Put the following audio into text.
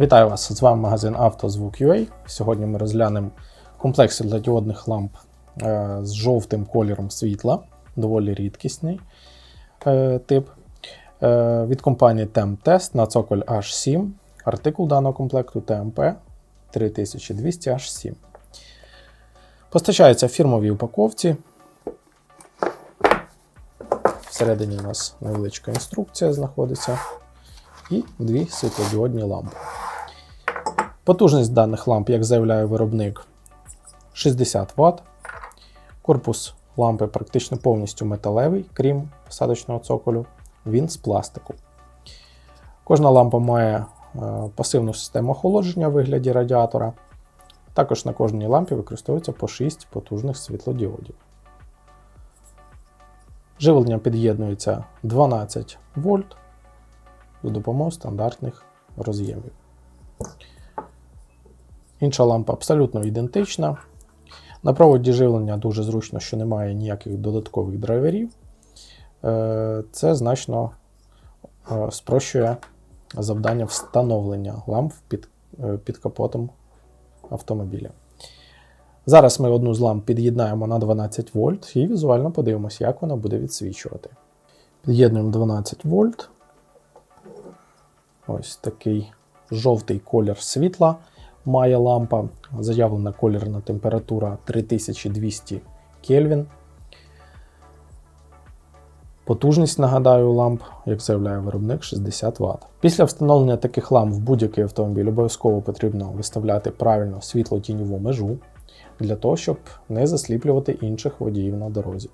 Вітаю вас! З вами магазин «Автозвук.UA». Сьогодні ми розглянемо комплект світлодіодних ламп е, з жовтим кольором світла, доволі рідкісний е, тип. Е, Від компанії TempTest на цоколь H7. Артикул даного комплекту TMP 3200H7. Постачається в фірмовій упаковці. Всередині у нас невеличка інструкція знаходиться. І дві світлодіодні лампи. Потужність даних ламп, як заявляє виробник, 60 Вт. Корпус лампи практично повністю металевий, крім посадочного цоколю. Він з пластику. Кожна лампа має е, пасивну систему охолодження в вигляді радіатора. Також на кожній лампі використовується по 6 потужних світлодіодів. Живлення під'єднується 12 вольт за допомогою стандартних роз'ємів. Інша лампа абсолютно ідентична. На проводі живлення дуже зручно, що немає ніяких додаткових драйверів. Е, Це значно е, спрощує завдання встановлення ламп під, е, під капотом автомобіля. Зараз ми одну з ламп під'єднаємо на 12 вольт і візуально подивимося, як вона буде відсвічувати. Під'єднуємо 12 вольт. Ось такий жовтий колір світла має лампа. Заявлена колірна температура 3200 Кельвін. Потужність, нагадаю, ламп, як заявляє виробник, 60 Вт. Після встановлення таких ламп в будь-який автомобіль обов'язково потрібно виставляти правильно світло-тіньову межу для того, щоб не засліплювати інших водіїв на дорозі.